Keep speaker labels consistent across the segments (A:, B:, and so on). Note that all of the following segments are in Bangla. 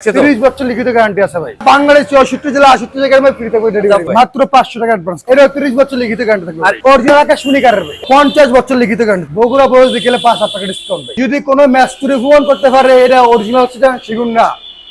A: তিরিশ বছর লিখিত গ্যারান্টি আছে ভাই। বাংলাদেশ চৌষট্টি জেলা আষট্টি জায়গায় আমি ফ্রিতে করে ডেলিভারি মাত্র পাঁচশো টাকা অ্যাডভান্স এটা তিরিশ বছর লিখিত গ্যারান্টি থাকবে।
B: আর-
A: অরিজিনাল আকাশমণি কারের ভাই পঞ্চাশ বছর লিখিত গ্যারান্টি বগুড়া বয়স বিকেলে পাঁচ হাজার টাকা ডিসকাউন্ট ভাই যদি কোনো ম্যাচ ফোন করতে পারে এটা অরিজিনাল হচ্ছে সেগুন না।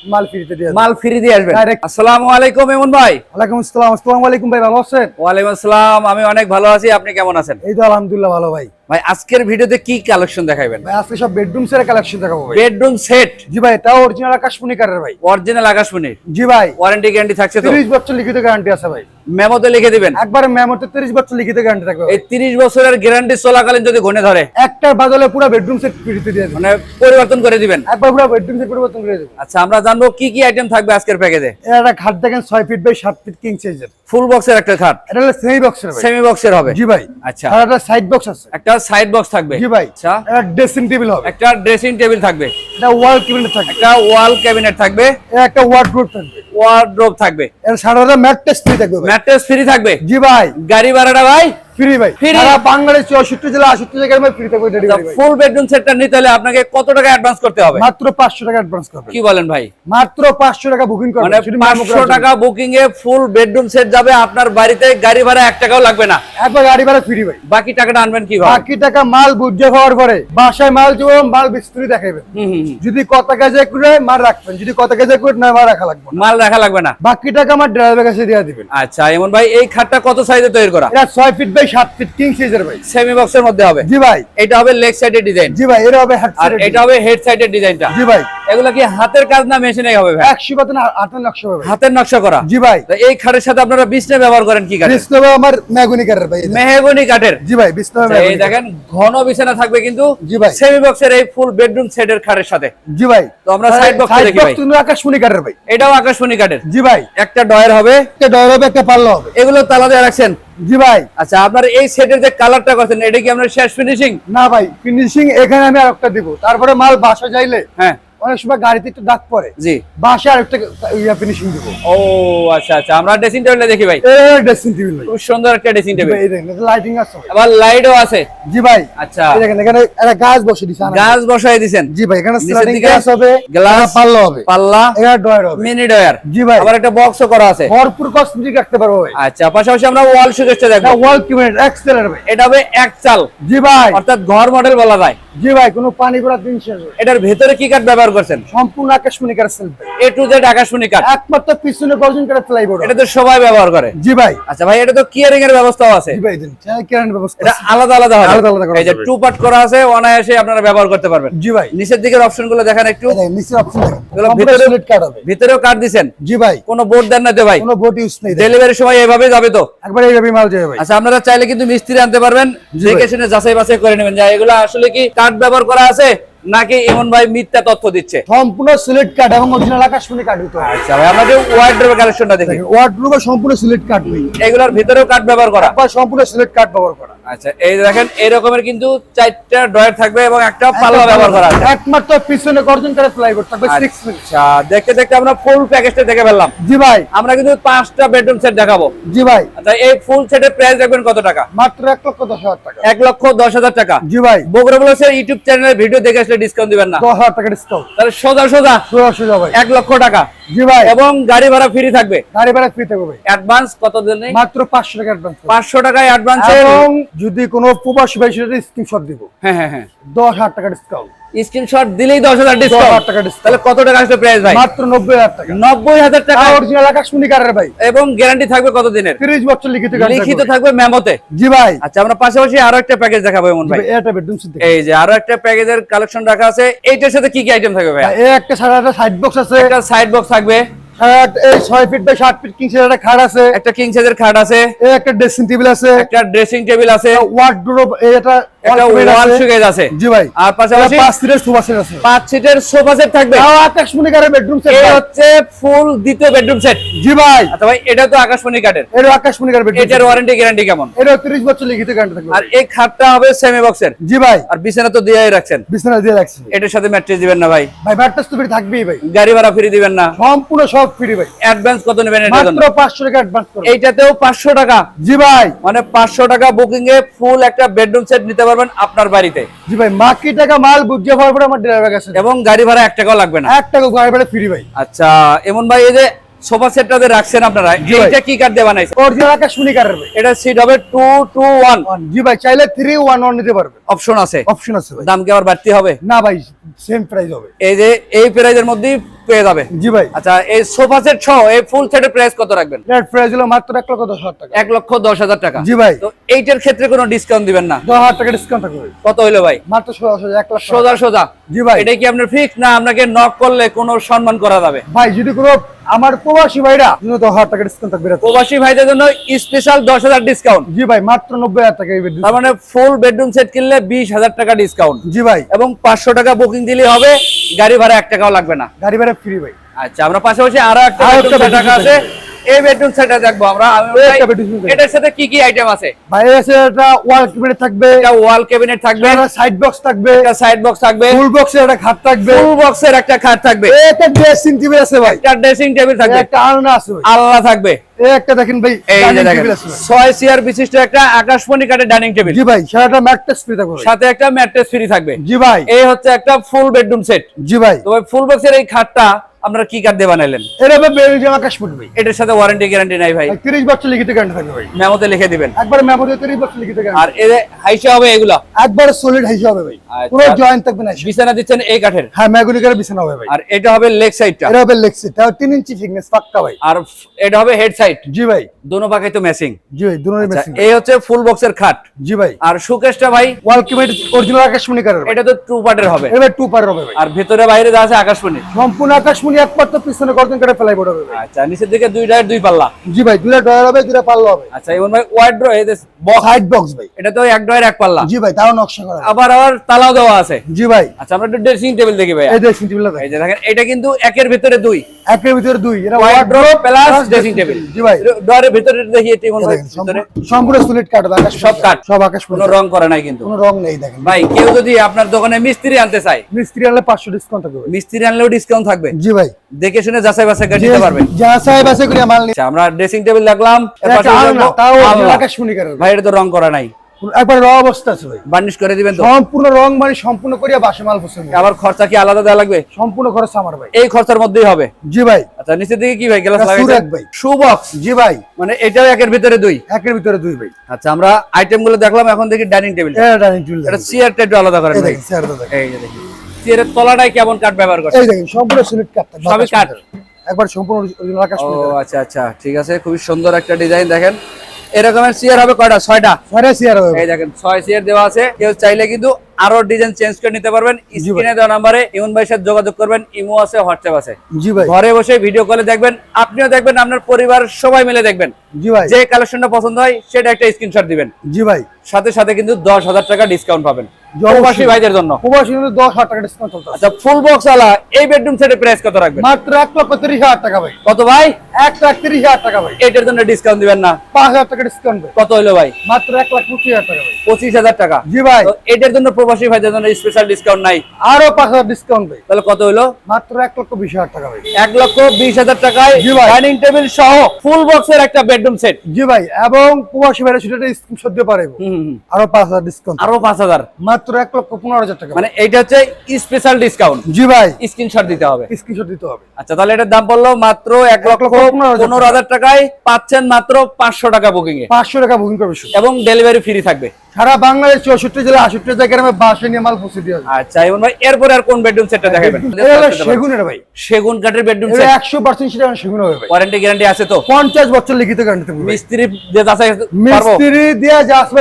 A: মাল ফ্রিতে দিয়ে দেব।
B: মাল ফ্রি দিয়ে আসবেন। আসসালামু আলাইকুম এমন ভাই।
A: ওয়ালাইকুম আসসালাম। আসসালামু আলাইকুম ভাই ভালো আছেন?
B: ওয়ালাইকুম আসসালাম আমি অনেক ভালো আছি। আপনি কেমন আছেন?
A: এই তো আলহামদুলিল্লাহ ভালো ভাই।
B: ভাই আজকের ভিডিওতে কি কালেকশন দেখাবেন
A: ভাই আজকে সব বেডরুম সের কালেকশন দেখাবো ভাই।
B: বেডরুম সেট
A: জি ভাই তাও অরিজিনাল আকাশমণি কারের ভাই।
B: অরিজিনাল আকাশমণি
A: জি ভাই।
B: ওয়ারেন্টি গ্যারান্টি থাকছে তো?
A: তিরিশ বছর লিখিত গ্যারান্টি আছে ভাই।
B: মেমোতে লিখে দিবেন?
A: একবারে মেমোতে তিরিশ বছর লিখিত গ্যারান্টি থাকবে।
B: এই 30 বছরের গ্যারান্টি চলাকালীন যদি ঘনে ধরে
A: একটার বদলে পুরো বেডরুম সেট ফ্রিতে দিয়ে
B: মানে পরিবর্তন করে দিবেন?
A: একবার পুরো বেডরুম সেট পরিবর্তন করে দেবো
B: আচ্ছা আমরা জানব কি কি আইটেম থাকবে আজকের প্যাকেজে
A: একটা খাট দেখেন ছয় ফিট বাই সাত ফিট কিং সাইজের
B: ফুল বক্সের একটা খাট।
A: এটা হলো সেমি বক্সের
B: সেমি বক্সের হবে।
A: জি ভাই।
B: আচ্ছা।
A: আর একটা সাইড বক্স আছে।
B: একটা সাইড বক্স থাকবে।
A: জি ভাই।
B: আচ্ছা।
A: একটা ড্রেসিং টেবিল হবে।
B: একটা ড্রেসিং টেবিল থাকবে।
A: এটা ওয়াল ক্যাবিনেট থাকবে।
B: একটা ওয়াল ক্যাবিনেট থাকবে।
A: একটা ওয়ার্ডরোব থাকবে।
B: ওয়ার্ডরোব থাকবে।
A: এর সারা ম্যাট্রেস ফ্রি থাকবে
B: ম্যাট্রেস ফ্রি থাকবে।
A: জি ভাই।
B: গাড়ি ভাড়াটা ভাই?
A: ফ্রি ভাই। সারা বাংলাদেশ চৌষট্টি জেলা আষট্টি জায়গায় আমি ফ্রি থাকবে ডেলিভারি ভাই।
B: ফুল বেডরুম সেটটা নিতে হলে আপনাকে কত টাকা অ্যাডভান্স করতে হবে?
A: মাত্র পাঁচশো টাকা অ্যাডভান্স করবে।
B: কি বলেন ভাই?
A: মাত্র পাঁচশো টাকা বুকিং করবে।
B: মানে
A: শুধু
B: পাঁচশো টাকা বুকিং এ ফুল বেডরুম সেট যাবে আপনার বাড়িতে গাড়ি ভাড়া এক টাকাও লাগবে না।
A: একবার গাড়ি ভাড়া ফ্রি ভাই।
B: বাকি টাকাটা আনবেন কীভাবে?
A: বাকি টাকা মাল বুঝে হওয়ার পরে বাসায় মাল দিব মাল বিস্তুরি দেখাবেন। যদি কত কেজি করে মাল রাখবেন। যদি কত কেজি করে না মাল রাখা লাগবে।
B: মাল রাখা লাগবে না।
A: বাকি টাকা আমার ড্রাইভার কাছে দিয়ে দিবেন।
B: আচ্ছা এমন ভাই এই খাটটা কত সাইজে তৈরি করা?
A: এটা ছয় ফিট বাই সাত ফিট কিং সাইজের ভাই।
B: সেমি বক্সের মধ্যে হবে।
A: জি ভাই।
B: এটা হবে লেগ সাইডের ডিজাইন
A: জি ভাই এটা হবে হাত
B: আর এটা হবে হেড সাইডের ডিজাইনটা
A: জি ভাই।
B: এগুলো কি হাতের কাজ না মেশিনে হবে ভাই?
A: একশো পাতেন আটান্ন একশো হবে
B: হাতের নকশা করা।
A: জি ভাই।
B: তো এই খাটের সাথে আপনারা বিছনা ব্যবহার করেন কি কাঠের?
A: বিষ্ণু আমার ম্যাগুনি কারের ভাই
B: মেহগনি কাঠের।
A: জি ভাই বিষ্ণু
B: আচ্ছা, এই দেখেন ঘন বিছানা থাকবে কিন্তু
A: জি ভাই।
B: সেমি বক্সের এই ফুল বেডরুম সেটের খাটের সাথে।
A: জি ভাই।
B: তো আমরা দেখি ভাই।
A: আকাশমণি কারের ভাই।
B: এটাও আকাশমণি কাঠের।
A: জি ভাই।
B: একটা ডয়ের হবে।
A: একটা ডর হবে একটা পাল্লা হবে।
B: এগুলো তালা দিয়ে রাখছেন।
A: জি ভাই।
B: আচ্ছা আপনার এই সেটের যে কালারটা করছেন এটা কি আপনার শেষ ফিনিশিং
A: না ভাই ফিনিশিং এখানে আমি আরেকটা দিব। তারপরে মাল বাসা যাইলে
B: হ্যাঁ।
A: অনেক সময় গাড়িতে একটু দাগ পরে
B: জি।
A: বাসা আরেকটা ইয়া ফিনিশিং দিব।
B: ও আচ্ছা আচ্ছা। আমরা ড্রেসিং টেবিলটা দেখি ভাই।
A: এই ড্রেসিং টেবিল ভাই
B: খুব সুন্দর একটা ড্রেসিং টেবিল
A: এই দেখেন লাইটিং আছে।
B: আবার লাইটও আছে।
A: জি ভাই।
B: আচ্ছা।
A: এই দেখেন এখানে একটা গাছ বসে দিছে আনা।
B: গাছ দিছেন।
A: জি ভাই এখানে স্লাইডিং গ্লাস হবে একটা পাল্লা হবে।
B: পাল্লা
A: এখানে ডয়ার হবে।
B: মিনি ডয়ার
A: জি ভাই।
B: আবার একটা বক্সও করা আছে।
A: ভরপুর কসমেটিক রাখতে পারব ভাই।
B: আচ্ছা পাশাপাশি আমরা ওয়াল সুকেশটা দেখব
A: ওয়াল কিউবেট এক্সেলের ভাই?
B: এটা হবে এক চাল
A: জি ভাই।
B: অর্থাৎ ঘর মডেল বলা যায়।
A: জি ভাই কোনো পানি পড়া দিন শেষ
B: এটার ভেতরে কি ব্যবহার করছেন?
A: সম্পূর্ণ আকাশমণি সেলফ
B: এ টু জেড আকাশমণি কাঠ।
A: একমাত্র পিছনে গর্জন
B: এটা তো সবাই ব্যবহার করে।
A: জি ভাই।
B: আচ্ছা ভাই এটা তো কিয়ারিং এর ব্যবস্থাও আছে।
A: জি ভাই কেরান ব্যবস্থা
B: এটা আলাদা আলাদা হবে।
A: আলাদা আলাদা করা
B: এই যে টু পার্ট করা আছে অনায়াসে আপনারা ব্যবহার করতে পারবেন।
A: জি ভাই।
B: নিচের দিকের অপশনগুলো দেখেন একটু।
A: দেখেন অপশন দেখেন।
B: ভিতরে-
A: কার্ড হবে।
B: ভিতরেও দিছেন?
A: জি ভাই।
B: কোনো বোর্ড দেন না তো ভাই?
A: কোনো বোট ইউজ নেই। দেখেন।
B: ডেলিভারির সময় এভাবে যাবে তো?
A: একবার এইভাবে মাল যাবে ভাই।
B: আচ্ছা আপনারা চাইলে কিন্তু মিস্ত্রি আনতে পারবেন।
A: জি
B: দেখে শুনে যাচাই বাছাই করে নেবেন। যে এগুলো আসলে কি কাঠ ব্যবহার করা আছে? নাকি এমন ভাই মিথ্যা তথ্য দিচ্ছে।
A: সম্পূর্ণ সিলেক্ট কার্ড এবং অরিজিনাল আকাশমণি হতে হবে।
B: আচ্ছা ভাই আমাদের ওয়ার্ড্রোবের কালেকশনটা দেখি।
A: ওয়ার্ডরোব সম্পূর্ণ সিলেক্ট কার্ড ভাই
B: এগুলোর ভিতরেও কাঠ ব্যবহার করা?
A: একবার সম্পূর্ণ সিলেক্ট কার্ড ব্যবহার করা।
B: আচ্ছা এই দেখেন এই রকমের কিন্তু চারটা ড্রয়ার থাকবে এবং একটা পাল্লা ব্যবহার করা আছে।
A: একমাত্র পিছনে গর্জন করে ফ্লাইবোর্ড থাকবে 6 মিনিট
B: আচ্ছা দেখতে দেখতে আমরা ফুল প্যাকেজটা দেখে ফেললাম।
A: জি ভাই।
B: আমরা কিন্তু পাঁচটা বেডরুম সেট দেখাবো।
A: জি ভাই।
B: আচ্ছা এই ফুল সেটের প্রাইস রাখবেন কত টাকা?
A: মাত্র এক লক্ষ দশ হাজার টাকা।
B: এক লক্ষ দশ হাজার টাকা।
A: জি ভাই।
B: বগুড়া ব্লগসের ইউটিউব চ্যানেলের ভিডিও দেখে আসলে ডিসকাউন্ট দিবেন না।
A: দশ হাজার টাকা ডিসকাউন্ট
B: তাহলে সোজা সোজা।
A: সোজা সোজা ভাই।
B: এক লক্ষ টাকা।
A: জি ভাই।
B: এবং গাড়ি ভাড়া ফ্রি থাকবে।
A: গাড়ি ভাড়া ফ্রি থাকবে ভাই।
B: অ্যাডভান্স কত দিন
A: মাত্র পাঁচশো টাকা অ্যাডভান্স
B: টাকায় অ্যাডভান্স
A: এবং যদি কোনো প্রবাসী ভাই সেটা স্ক্রিনশট দিব।
B: হ্যাঁ হ্যাঁ হ্যাঁ।
A: দশ হাজার টাকা ডিসকাউন্ট
B: স্ক্রিনশট দিলেই দশ হাজার ডিসকাউন্ট
A: টাকা ডিসকাউন্ট
B: তাহলে কত টাকা আসবে প্রাইস ভাই?
A: মাত্র নব্বই হাজার টাকা।
B: নব্বই হাজার টাকা।
A: অরিজিনাল আকাশমণি কারের ভাই।
B: এবং গ্যারান্টি থাকবে কত দিনের?
A: তিরিশ বছর লিখিত গাড়ি
B: লিখিত
A: থাকবে।
B: মেমোতে
A: জি ভাই।
B: আচ্ছা আমরা পাশাপাশি আরও একটা প্যাকেজ দেখাবো এমন ভাই।
A: এটা বেডরুম
B: এই যে আরও একটা প্যাকেজের কালেকশন রাখা আছে। এইটার সাথে কি কি আইটেম থাকবে ভাই
A: এই একটা সাড়ে একটা সাইড বক্স আছে।
B: একটা সাইড বক্স থাকবে।
A: এই ফিট বাই ফিট কিং খাট আছে।
B: একটা কিং সাইজের খাট আছে।
A: একটা ড্রেসিং টেবিল আছে।
B: একটা ড্রেসিং টেবিল আছে।
A: ওয়ার্ডরোব এটা
B: একটা ওয়াল সুকেজ আছে।
A: জি ভাই।
B: আর পাশাপাশি
A: পাঁচ সিটের সোফা সেট আছে।
B: পাঁচ সিটের সোফা সেট থাকবে।
A: তাও আকাশমণি কারের বেডরুম সেট
B: এই হচ্ছে ফুল দ্বিতীয় বেডরুম সেট
A: জি ভাই।
B: আচ্ছা ভাই এটা তো আকাশমণি কাঠের।
A: এটা আকাশমণি কারের বেডরুম
B: এটার ওয়ারেন্টি গ্যারান্টি কেমন?
A: এটা 30 বছর লিখিত গ্যারান্টি থাকবে
B: আর এই খাটটা হবে সেমি বক্সের
A: জি ভাই।
B: আর বিছানা তো দিয়েই রাখছেন।
A: বিছানা দিয়ে রাখছি।
B: এটার সাথে ম্যাট্রেস দিবেন না ভাই।
A: ভাই ব্যাটটা তো ফ্রি থাকবেই ভাই।
B: গাড়ি ভাড়া ফ্রি দিবেন না।
A: সম্পূর্ণ সব ফ্রি ভাই।
B: অ্যাডভান্স কত নেবেন
A: মাত্র 500 টাকা অ্যাডভান্স করুন
B: এইটাতেও পাঁচশো টাকা।
A: জি ভাই।
B: মানে পাঁচশো টাকা বুকিং এ ফুল একটা বেডরুম সেট নিতে পারবেন পারবেন আপনার বাড়িতে।
A: জি ভাই বাকি টাকা মাল বুঝে পারব পরে আমার ড্রাইভার কাছে
B: এবং গাড়ি ভাড়া এক টাকাও লাগবে না।
A: এক টাকা গাড়ি ভাড়া ফ্রি ভাই।
B: আচ্ছা এমন ভাই এই যে সোফা সেটটা যে রাখছেন আপনারা। এইটা কি কাঠ দিয়ে বানাইছে
A: অরিজিনাল আকাশমণি কারের ভাই।
B: এটা সিট হবে টু টু ওয়ান
A: জি ভাই চাইলে থ্রি ওয়ান ওয়ান নিতে পারবেন
B: অপশন আছে?
A: অপশন আছে ভাই।
B: দাম কি আবার বাড়তি হবে?
A: না ভাই সেম প্রাইস হবে।
B: এই যে এই প্রাইজের মধ্যেই পেয়ে যাবে।
A: জি ভাই।
B: আচ্ছা এই সোফা সেট সহ এই ফুল সেটের প্রাইস কত রাখবেন?
A: এর প্রাইস হলো মাত্র এক লক্ষ দশ হাজার টাকা।
B: এক লক্ষ দশ হাজার টাকা।
A: জি ভাই।
B: তো এইটার ক্ষেত্রে কোনো ডিসকাউন্ট দিবেন না?
A: দশ হাজার টাকা ডিসকাউন্ট থাকবে
B: কত হলো ভাই?
A: মাত্র ষোলো হাজার এক লাখ
B: সোজা সোজা।
A: জি ভাই।
B: এটা কি আপনার ফিক্স না আপনাকে নক করলে কোনো সম্মান করা যাবে?
A: ভাই যদি কোনো আমার প্রবাসী ভাইরা দশ হাজার টাকা ডিসকাউন্ট থাকবে
B: প্রবাসী ভাইদের জন্য স্পেশাল দশ হাজার ডিসকাউন্ট
A: জি ভাই মাত্র নব্বই হাজার টাকা
B: তার মানে ফুল বেডরুম সেট কিনলে বিশ হাজার টাকা ডিসকাউন্ট
A: জি ভাই।
B: এবং পাঁচশো টাকা বুকিং দিলে হবে গাড়ি ভাড়া এক টাকাও লাগবে না।
A: গাড়ি ভাড়া ফ্রি ভাই।
B: আচ্ছা আমরা পাশাপাশি আরও একটা
A: bedroom
B: আছে। এই বেডরুম সেটটা দেখব আমরা। এটার সাথে কি কি আইটেম আছে?
A: ভাই আছে একটা ওয়াল ক্যাবিনেট থাকবে।
B: একটা ওয়াল ক্যাবিনেট থাকবে।
A: সাইড বক্স থাকবে।
B: একটা সাইড বক্স থাকবে।
A: ফুল বক্সের একটা খাট থাকবে।
B: ফুল বক্সের একটা খাট থাকবে।
A: এই ড্রেসিং টেবিল আছে ভাই।
B: একটা ড্রেসিং টেবিল থাকবে।
A: একটা আলনা আছে ভাই।
B: থাকবে।
A: একটা দেখেন ভাই।
B: ছয় চেয়ার বিশিষ্ট একটা আকাশমণি কাঠের ডাইনিং টেবিল
A: জি ভাই ম্যাট্রেস ফ্রি থাকবে
B: সাথে একটা ম্যাট্রেস ফ্রি থাকবে।
A: জি ভাই।
B: এই হচ্ছে একটা ফুল বেডরুম সেট
A: জি ভাই।
B: তো ভাই ফুল বক্সের এই খাটটা আপনারা কি কার্ড দিয়ে বানাইলেন?
A: এর বেলজিয়াম আকাশ ফুট ভাই।
B: এটার সাথে ওয়ারেন্টি গ্যারান্টি নাই ভাই।
A: ভাই 30 বছর লিখিত গ্যারান্টি থাকবে ভাই।
B: মেমোতে লিখে দিবেন।
A: একবার মেমোরি 30 বছর লিখিত গ্যারান্টি
B: আর এদের হাইসা হবে এগুলা?
A: একবার সলিড হাইস হবে ভাই।
B: আচ্ছা।
A: পুরো জয়েন্ট থাকবে না
B: বিছানা দিচ্ছেন এই কাঠের?
A: হ্যাঁ বিছানা হবে ভাই।
B: আর এটা হবে লেগ সাইডটা
A: এর হবে লেক্সি তাও 3 ইঞ্চি থিকনেস পাক্কা ভাই।
B: আর এটা হবে হেড সাইড
A: জি ভাই।
B: দোনো পাকে তো ম্যাচিং
A: জি ভাই দুটোরই মেশিন
B: এই হচ্ছে ফুল বক্সের খাট।
A: জি ভাই।
B: আর সুকেশটা ভাই
A: ওয়াল কিমেট অরিজিনাল আকাশমণি কারের
B: এটা তো টু পার্টের হবে।
A: এবার টু পার হবে ভাই।
B: আর ভেতরে বাইরে যা আছে আকাশমণি
A: সম্পূর্ণ আকাশমণি একমাত্র পিছনে গর্জন করে ফেলাই পড়বে ভাই
B: আচ্ছা নিচের দিকে দুই ডায়ের দুই পাল্লা।
A: জি ভাই ডয়ার হবে দুটা পাল্লা হবে।
B: আচ্ছা এবং ভাই ওয়াইড্রো এই বক্স
A: সাইড বক্স ভাই।
B: এটা তো এক ডয়ের এক পাল্লা।
A: জি ভাই তাও নকশা করা
B: আবার আবার তালাও দেওয়া আছে।
A: জি ভাই।
B: আচ্ছা আমরা একটু ড্রেসিং টেবিল দেখি ভাই
A: এই ড্রেসিং টেবিল
B: এই যে দেখেন এটা কিন্তু একের ভিতরে দুই।
A: একের ভিতরে দুই। এটা
B: wardrobe
A: wardrobe
B: plus dressing table
A: জি ভাই।
B: ভিতরে দেখি এটি মনে ভিতরে।
A: সম্পূর্ণ- সলিড আকাশ
B: সব কাঠ।
A: সব আকাশমণি
B: কোনো রং করে নাই কিন্তু।
A: কোনো রং নেই দেখেন।
B: ভাই কেউ যদি আপনার দোকানে মিস্ত্রি আনতে চায়
A: মিস্ত্রি আনলে 500 ডিসকাউন্ট থাকবে
B: মিস্ত্রি আনলেও ডিসকাউন্ট থাকবে।
A: জি ভাই।
B: দেখে শুনে যাচাই বাছাই করে নিতে পারবেন।
A: যা সাহেব আছে করে মাল
B: আমরা ড্রেসিং টেবিল
A: কারের ভাই।
B: এটা তো রং করা নাই।
A: একবার র অবস্থা আছে ভাই।
B: বার্নিশ করে দিবেন তো।
A: সম্পূর্ণ রং মানে সম্পূর্ণ করিয়া বাসে মাল বসে
B: আবার খরচা কি আলাদা দেওয়া লাগবে?
A: সম্পূর্ণ খরচ আমার ভাই।
B: এই খরচার মধ্যেই হবে।
A: জি ভাই।
B: আচ্ছা নিচের দিকে কি ভাই গ্লাস
A: ভাই।
B: শু বক্স
A: জি ভাই।
B: মানে এটাও একের ভিতরে দুই?
A: একের ভিতরে দুই ভাই।
B: আচ্ছা আমরা আইটেমগুলো দেখলাম এখন দেখি ডাইনিং টেবিল
A: এটা ডাইনিং টেবিল
B: এটা চেয়ারটা একটু আলাদা করেন ভাই।
A: চেয়ারটা
B: এই যে দেখি। চেয়ারের তলাটাই কেমন কাঠ ব্যবহার
A: এই দেখেন সম্পূর্ণ কাঠ
B: সবই কাঠ।
A: একবার সম্পূর্ণ অরিজিনাল
B: ও আচ্ছা আচ্ছা ঠিক আছে খুবই সুন্দর একটা ডিজাইন দেখেন। এরকমের চেয়ার হবে কয়টা? ছয়টা?
A: ছয়টা চেয়ার হবে।
B: এই দেখেন ছয় চেয়ার দেওয়া আছে। কেউ চাইলে কিন্তু আরও ডিজাইন চেঞ্জ করে নিতে পারবেন। স্ক্রিনে দেওয়া নাম্বারে ইমন ভাইয়ের সাথে যোগাযোগ করবেন ইমো আছে হোয়াটসঅ্যাপ আছে।
A: জি ভাই।
B: ঘরে বসে ভিডিও কলে দেখবেন আপনিও দেখবেন আপনার পরিবার সবাই মিলে দেখবেন।
A: জি ভাই।
B: যে কালেকশনটা পছন্দ হয় সেটা একটা স্ক্রিনশট দিবেন।
A: জি ভাই।
B: সাথে সাথে কিন্তু দশ হাজার টাকা ডিসকাউন্ট পাবেন। প্রবাসী ভাইদের জন্য।
A: প্রবাসী কিন্তু দশ হাজার টাকা ডিসকাউন্ট
B: আচ্ছা ফুল বক্স আলা এই বেডরুম সেটের প্রাইস কত রাখবেন?
A: মাত্র এক লক্ষ তিরিশ হাজার টাকা ভাই।
B: কত ভাই?
A: এক লাখ তিরিশ হাজার টাকা ভাই।
B: এটার জন্য ডিসকাউন্ট দিবেন না।
A: পাঁচ হাজার টাকা ডিসকাউন্ট
B: কত হলো ভাই?
A: মাত্র এক লাখ পঁচিশ হাজার টাকা ভাই।
B: পঁচিশ হাজার টাকা।
A: জি ভাই।
B: এটার জন্য প্রবাসী ভাইদের জন্য স্পেশাল ডিসকাউন্ট নাই।
A: আরও পাঁচ হাজার ডিসকাউন্ট ভাই।
B: তাহলে কত হলো
A: মাত্র এক লক্ষ বিশ হাজার টাকা ভাই।
B: এক লক্ষ বিশ হাজার টাকায় ডাইনিং টেবিল সহ ফুল বক্সের একটা বেডরুম সেট
A: জি ভাই। এবং প্রবাসী ভাইরা সেটা স্ক্রিনশট পারে আরও পাঁচ হাজার ডিসকাউন্ট
B: আরও পাঁচ হাজার।
A: মাত্র এক লক্ষ পনেরো হাজার টাকা
B: মানে এইটা হচ্ছে স্পেশাল ডিসকাউন্ট
A: জি ভাই।
B: স্ক্রিনশট দিতে হবে।
A: স্ক্রিনশট দিতে হবে।
B: আচ্ছা তাহলে এটার দাম পড়ল মাত্র এক লক্ষ
A: পনেরো হাজার
B: টাকায় পাচ্ছেন মাত্র পাঁচশো টাকা বুকিং এ।
A: পাঁচশো টাকা বুকিং করবে
B: এবং ডেলিভারি ফ্রি থাকবে।
A: সারা বাংলাদেশ চৌষট্টি জেলা আষট্টি জায়গায় আমি বাসে নিয়ে মাল পৌঁছে দিয়ে
B: আচ্ছা এবং ভাই এরপরে আর কোন বেডরুম সেটটা দেখাবেন?
A: সেগুনের ভাই।
B: সেগুন কাঠের বেডরুম সেট
A: একশো পার্সেন্ট সেটা সেগুন হবে ভাই।
B: ওয়ারেন্টি গ্যারান্টি আছে তো?
A: পঞ্চাশ বছর লিখিত গ্যারান্টি থাকবে
B: মিস্ত্রি যে যাচাই পারব?
A: মিস্ত্রি দিয়ে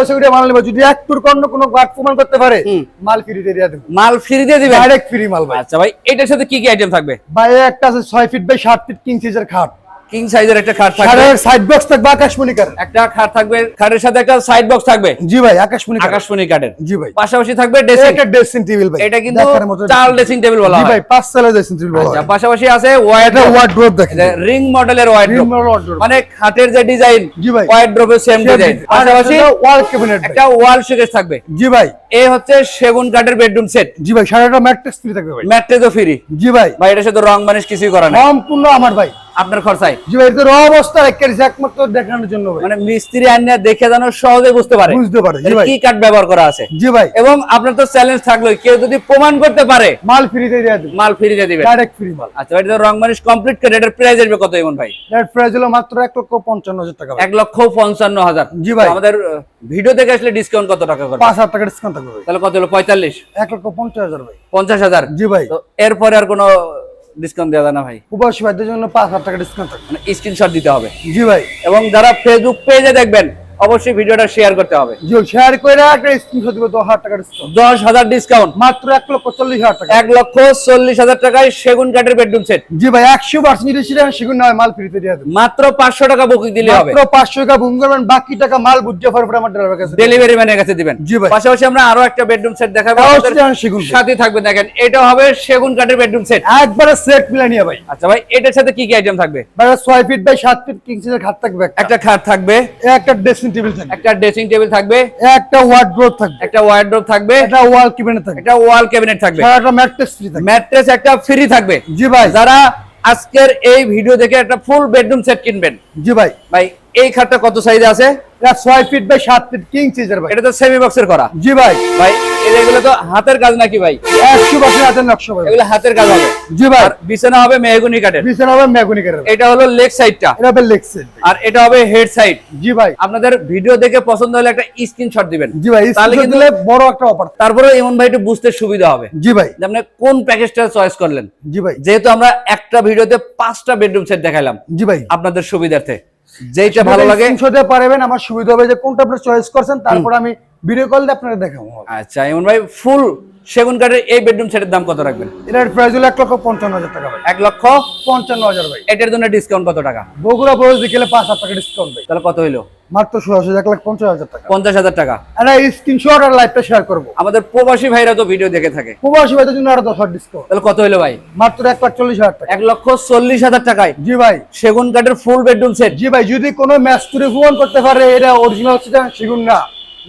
A: সেগুলো মাল নেবে। যদি এক টুর কোনো গাট প্রমাণ করতে পারে মাল ফ্রিতে দিয়ে দেবো।
B: মাল ফ্রি দিয়ে দিবেন?
A: ডাইরেক্ট ফ্রি মাল ভাই।
B: আচ্ছা ভাই এটার সাথে কি কি আইটেম থাকবে?
A: ভাই একটা আছে ছয় ফিট বাই সাত ফিট কিং সাইজের খাট।
B: কিং সাইজের একটা খাট থাকবে।
A: সাইড বক্স থাকবে আকাশমণি
B: একটা খাট থাকবে। খাটের সাথে একটা সাইড বক্স থাকবে।
A: জি ভাই আকাশমণি
B: আকাশমণি কাঠের
A: জি ভাই।
B: পাশাপাশি থাকবে
A: এটা
B: ড্রেসিং
A: একটা ড্রেসিং টেবিল ভাই।
B: এটা কিন্তু চাল ড্রেসিং টেবিল বলা
A: জি ভাই পাঁচ সালের ড্রেসিং টেবিল বলা
B: আচ্ছা
A: হয়।
B: পাশাপাশি আছে
A: এটা ওয়ার্ড্রোব দেখেন।
B: রিং মডেলের মানে খাটের যে ডিজাইন
A: জি ভাই।
B: ওয়াইড্রোবের সেম ডিজাইন পাশাপাশি
A: ওয়াল ক্যাবিনেট
B: একটা ওয়াল শোকেস থাকবে।
A: জি ভাই।
B: এই হচ্ছে সেগুন কাঠের বেডরুম সেট
A: জি ভাই সারাটা ম্যাট্রেস ফ্রি থাকবে ভাই।
B: ম্যাট্রেজও ফ্রি
A: জি ভাই।
B: ভাই এটার সাথে রং মানিস কিছুই করা নাই।
A: সম্পূর্ণ আমার ভাই।
B: আপনার খরচায়?
A: জি ভাই র অবস্থা রেখেছি একমাত্র দেখানোর জন্য ভাই।
B: মানে মিস্ত্রি আনিয়ে দেখে যেন সহজে বুঝতে পারে।
A: বুঝতে পারে। জি ভাই।
B: কি কাঠ ব্যবহার করা আছে?
A: জি ভাই।
B: এবং আপনার তো চ্যালেঞ্জ থাকল কেউ যদি প্রমাণ করতে পারে
A: মাল ফ্রিতে দিয়ে দেবো।
B: মাল ফিরিয়ে দিবেন
A: ডাইরেক্ট ফ্রি মাল।
B: আচ্ছা এটা তো রং মানিশ কমপ্লিট করে এটার প্রাইস আসবে কত এমন ভাই?
A: এর প্রাইস হলো মাত্র এক লক্ষ পঞ্চান্ন হাজার টাকা ভাই।
B: এক লক্ষ পঞ্চান্ন হাজার।
A: জি ভাই।
B: আমাদের ভিডিও দেখে আসলে ডিসকাউন্ট কত টাকা করবে
A: পাঁচ হাজার টাকা ডিসকাউন্ট থাকবে ভাই।
B: তাহলে কত হলো? পঁয়তাল্লিশ?
A: এক লক্ষ পঞ্চাশ হাজার ভাই।
B: পঞ্চাশ হাজার?
A: জি ভাই।
B: তো এরপরে আর কোনো ডিসকাউন্ট দেওয়া যায় না ভাই।
A: প্রবাসী ভাইদের জন্য পাঁচ হাজার টাকা ডিসকাউন্ট
B: মানে স্ক্রিনশট দিতে হবে।
A: জি ভাই।
B: এবং যারা ফেসবুক পেজে দেখবেন অবশ্যই ভিডিওটা শেয়ার করতে হবে।
A: জি শেয়ার করে একটা স্ক্রিনশট দিবে দশ হাজার টাকা ডিসকাউন্ট
B: দশ হাজার ডিসকাউন্ট
A: মাত্র এক লক্ষ চল্লিশ হাজার টাকা।
B: এক লক্ষ চল্লিশ হাজার টাকায় সেগুন কাঠের বেডরুম সেট
A: জি ভাই একশো পার্সেন্ট যদি সেটা সেগুন নয় মাল ফ্রিতে দিয়ে দেবো।
B: মাত্র পাঁচশো টাকা বুকিং দিলে হবে।
A: মাত্র পাঁচশো টাকা বুকিং করবেন বাকি টাকা মাল বুঝে পরে পরে আমার ড্রাইভার কাছে
B: ডেলিভারি ম্যানের কাছে দিবেন।
A: জি ভাই।
B: পাশাপাশি আমরা আরও একটা বেডরুম সেট দেখাবো।
A: সেগুন
B: সাথে থাকবে দেখেন এটা হবে সেগুন কাঠের বেডরুম সেট
A: একবারে সেট মিলে নিয়ে ভাই।
B: আচ্ছা ভাই এটার সাথে কি কি আইটেম থাকবে?
A: ভাই ছয় ফিট বাই সাত ফিট কিং সিজের খাট থাকবে একটা।
B: একটা খাট থাকবে।
A: একটা ড্রেসিং টেবিল থাকবে।
B: একটা ড্রেসিং টেবিল থাকবে।
A: একটা ওয়ার্ড্রোব থাকবে।
B: একটা ওয়ার্ডরোব থাকবে।
A: একটা ওয়াল ক্যাবিনেট থাকবে।
B: একটা ওয়াল ক্যাবিনেট থাকবে।
A: একটা ম্যাট্রেস ফ্রি থাকবে।
B: ম্যাট্রেস একটা ফ্রি থাকবে।
A: জি ভাই।
B: যারা আজকের এই ভিডিও দেখে একটা ফুল বেডরুম সেট কিনবেন।
A: জি ভাই।
B: ভাই এই খাটটা কত সাইজ আছে?
A: এটা ছয় ফিট বাই সাত ফিট কিং সিজের ভাই।
B: এটা তো সেমি বক্সের করা।
A: জি ভাই।
B: ভাই এগুলো তো হাতের কাজ নাকি ভাই?
A: একশো পার্সেন্ট হাতের নকশা ভাই।
B: এগুলো হাতের কাজ হবে।
A: জি ভাই।
B: আর বিছানা হবে মেহগুনি কাঠের।
A: বিছানা হবে ম্যাগনিকের
B: এটা হলো লেগ সাইডটা
A: এটা হবে লেগ সেট
B: আর এটা হবে হেড সাইড
A: জি ভাই।
B: আপনাদের ভিডিও দেখে পছন্দ হলে একটা স্ক্রিনশট দিবেন।
A: জি ভাই
B: তাহলে কিন্তু-
A: বড় একটা অফার
B: তারপরে এমন ভাই একটু বুঝতে সুবিধা হবে।
A: জি ভাই।
B: আপনি কোন প্যাকেজটা চয়েস করলেন।
A: জি ভাই।
B: যেহেতু আমরা একটা ভিডিওতে পাঁচটা বেডরুম সেট দেখাইলাম।
A: জি ভাই।
B: আপনাদের সুবিধার্থে। যেটা ভালো লাগে।
A: শুনতে পারবেন আমার সুবিধা হবে যে কোনটা আপনি চয়েস করছেন তারপর আমি ভিডিও কল দিয়ে আপনাকে দেখাবো।
B: আচ্ছা ইমন ভাই ফুল সেগুন কাঠের এই বেডরুম সেটের দাম কত রাখবেন?
A: এটার প্রাইস হলো এক লক্ষ পঞ্চান্ন হাজার টাকা ভাই।
B: এক লক্ষ
A: পঞ্চান্ন হাজার ভাই।
B: এটার জন্য ডিসকাউন্ট কত টাকা?
A: বগুড়া বয়স বিকেলে পাঁচ হাজার টাকা ডিসকাউন্ট ভাই।
B: তাহলে কত হইল?
A: মাত্র সরাসরি এক লাখ পঞ্চাশ হাজার টাকা।
B: পঞ্চাশ হাজার টাকা।
A: একটা স্ক্রিনশট আর লাইভটা শেয়ার করব।
B: আমাদের প্রবাসী ভাইরা তো ভিডিও দেখে থাকে।
A: প্রবাসী ভাইদের জন্য আরও দশ ডিসকাউন্ট
B: তাহলে কত হইল ভাই?
A: মাত্র এক লাখ চল্লিশ হাজার টাকা।
B: এক লক্ষ চল্লিশ হাজার টাকায়
A: জি ভাই।
B: সেগুন কাঠের ফুল বেডরুম সেট
A: জি ভাই যদি কোনো ফোন করতে পারে এটা অরিজিনাল সেটা সেগুন না।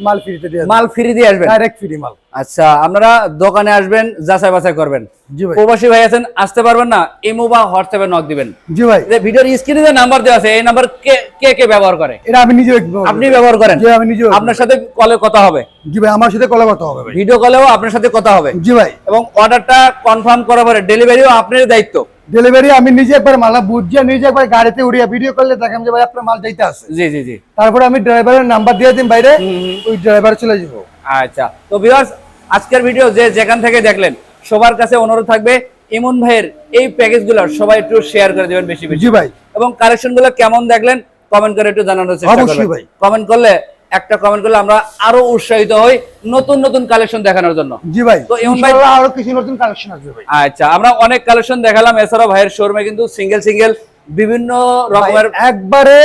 A: মাল ফ্রিতে দিয়ে
B: মাল ফ্রি দিয়ে আসবেন?
A: ডাইরেক্ট ফ্রি মাল।
B: আচ্ছা আপনারা দোকানে আসবেন যাচাই বাছাই করবেন।
A: জি ভাই।
B: প্রবাসী ভাই আছেন আসতে পারবেন না ইমো বা হোয়াটসঅ্যাপে নক দিবেন।
A: জি ভাই।
B: ভিডিওর স্ক্রিনে যে নাম্বার দেওয়া আছে এই নাম্বার কে কে কে ব্যবহার করে?
A: এটা আমি নিজে
B: আপনি ব্যবহার করেন।
A: জি আমি নিজে
B: আপনার সাথে কলে কথা হবে।
A: জি ভাই আমার সাথে কলা কথা হবে ভাই।
B: ভিডিও কলেও আপনার সাথে কথা হবে।
A: জি ভাই।
B: এবং অর্ডারটা কনফার্ম করার পরে ডেলিভারিও আপনার দায়িত্ব।
A: ডেলিভারি আমি নিজে একবার মাল বুঝিয়ে নিজে একবার গাড়িতে উড়িয়ে ভিডিও করলে দেখাম যে ভাই আপনার মাল যাইতে আছে।
B: জি জি জি।
A: তারপরে আমি ড্রাইভারের নাম্বার দিয়ে দিন বাইরে ওই ড্রাইভার চলে যাব।
B: আচ্ছা। তো ভিউয়ার্স আজকের ভিডিও যে যেখান থেকে দেখলেন সবার কাছে অনুরোধ থাকবে ইমন ভাইয়ের এই প্যাকেজগুলো সবাই একটু শেয়ার করে দেবেন বেশি বেশি।
A: জি ভাই।
B: এবং কালেকশনগুলো কেমন দেখলেন কমেন্ট করে একটু জানানোর চেষ্টা
A: অবশ্যই
B: করবেন।
A: ভাই।
B: কমেন্ট করলে একটা কমেন্ট করলে আমরা আরও উৎসাহিত হই নতুন নতুন কালেকশন দেখানোর জন্য।
A: জি ভাই।
B: তো এমন ভাই-
A: আরও কিছু নতুন কালেকশন আসবে ভাই।
B: আচ্ছা আমরা অনেক কালেকশন দেখালাম। এছাড়াও ভাইয়ের শোরুমে কিন্তু সিঙ্গেল সিঙ্গেল বিভিন্ন রকমের
A: একবারে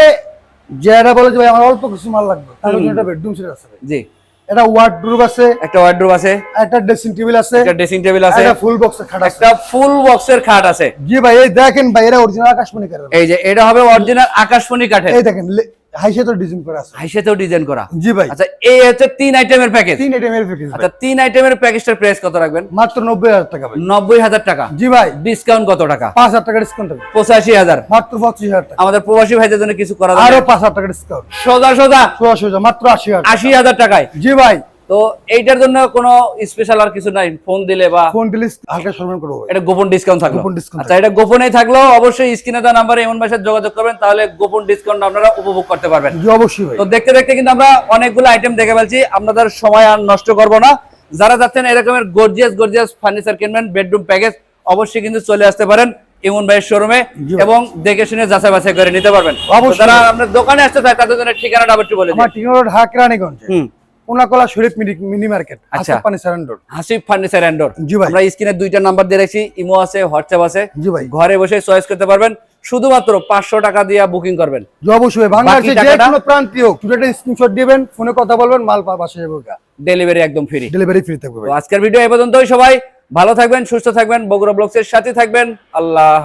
A: যারা বলে যে ভাই আমার অল্প কিছু মাল লাগবে। তার জন্য একটা বেডরুম সেট আছে ভাই।
B: জি।
A: এটা ওয়ার্ডরোব আছে
B: একটা ওয়ার্ড্রোব আছে।
A: একটা ড্রেসিং টেবিল আছে
B: একটা ড্রেসিং টেবিল আছে।
A: একটা ফুল বক্সের খাট আছে।
B: একটা ফুল বক্সের খাট আছে।
A: জি ভাই এই দেখেন ভাই এরা অরিজিনাল আকাশমণি কাঠের।
B: এই যে এটা হবে অরিজিনাল আকাশমণি কাঠের।
A: এই দেখেন হাইসে ডিজাইন করা আছে।
B: হাইসেতেও ডিজাইন করা।
A: জি ভাই।
B: আচ্ছা এই হচ্ছে তিন আইটেমের প্যাকেজ
A: তিন আইটেমের প্যাকেজ
B: আচ্ছা তিন আইটেমের প্যাকেজটার প্রাইস কত রাখবেন?
A: মাত্র নব্বই হাজার টাকা ভাই।
B: নব্বই হাজার টাকা।
A: জি ভাই।
B: ডিসকাউন্ট কত টাকা?
A: পাঁচ হাজার টাকা ডিসকাউন্ট হবে।
B: পঁচাশি হাজার।
A: মাত্র পঁচিশ হাজার টাকা।
B: আমাদের প্রবাসী ভাইদের জন্য কিছু করা
A: আরও
B: যাবে
A: পাঁচ হাজার টাকা ডিসকাউন্ট
B: সোজা সোজা।
A: সোজা সোজা মাত্র আশি হাজার
B: আশি হাজার টাকায়।
A: জি ভাই।
B: তো এইটার জন্য কোনো স্পেশাল আর কিছু নাই। ফোন দিলে বা
A: ফোন ডিলিস হালকা সরবরাহ করব
B: এটা গোপন ডিসকাউন্ট থাকল।
A: গোপন discount
B: আচ্ছা এটা গোপনেই থাকল। অবশ্যই স্ক্রিনে দেওয়া নাম্বারে এমন মাসে যোগাযোগ করবেন তাহলে গোপন ডিসকাউন্ট আপনারা উপভোগ করতে পারবেন।
A: জি অবশ্যই ভাই।
B: তো দেখতে দেখতে কিন্তু আমরা অনেকগুলো আইটেম দেখে ফেলছি। আপনাদের সময় আর নষ্ট করব না। যারা যাচ্ছেন এরকমের গর্জিয়াস গর্জিয়াস ফার্নিচার কিনবেন বেডরুম প্যাকেজ অবশ্যই কিন্তু চলে আসতে পারেন ইমন ভাইয়ের শোরুমে এবং দেখে শুনে যাচাই বাছাই করে নিতে পারবেন।
A: অবশ্যই।
B: যারা আপনার দোকানে আসতে চায় তাদের জন্য ঠিকানাটা আবার একটু বলে
A: রানীগঞ্জ।
B: হুম।
A: কোনাকলা শরীফ মিনি- মার্কেট
B: আচ্ছা। হাসিফ ফার্নিচার অ্যান্ডোর
A: জি ভাই।
B: আমরা স্ক্রিনে দুইটা নাম্বার দিয়ে রাখছি ইমো আছে হোয়াটসঅ্যাপ আছে।
A: জি ভাই।
B: ঘরে বসে চয়েস করতে পারবেন। শুধুমাত্র পাঁচশো টাকা দিয়ে বুকিং করবেন।
A: অবশ্যই। বাংলাদেশে যে কোনো প্রান্তে হোক স্ক্রিনশট দিবেন ফোনে কথা বলবেন মাল পা বাসে যাবে
B: ডেলিভারি একদম ফ্রি
A: ডেলিভারি ফ্রি থাকবে
B: আজকের ভিডিও এই পর্যন্তই সবাই। ভালো থাকবেন সুস্থ থাকবেন। বগুড়া ব্লগসের সাথে থাকবেন। আল্লাহ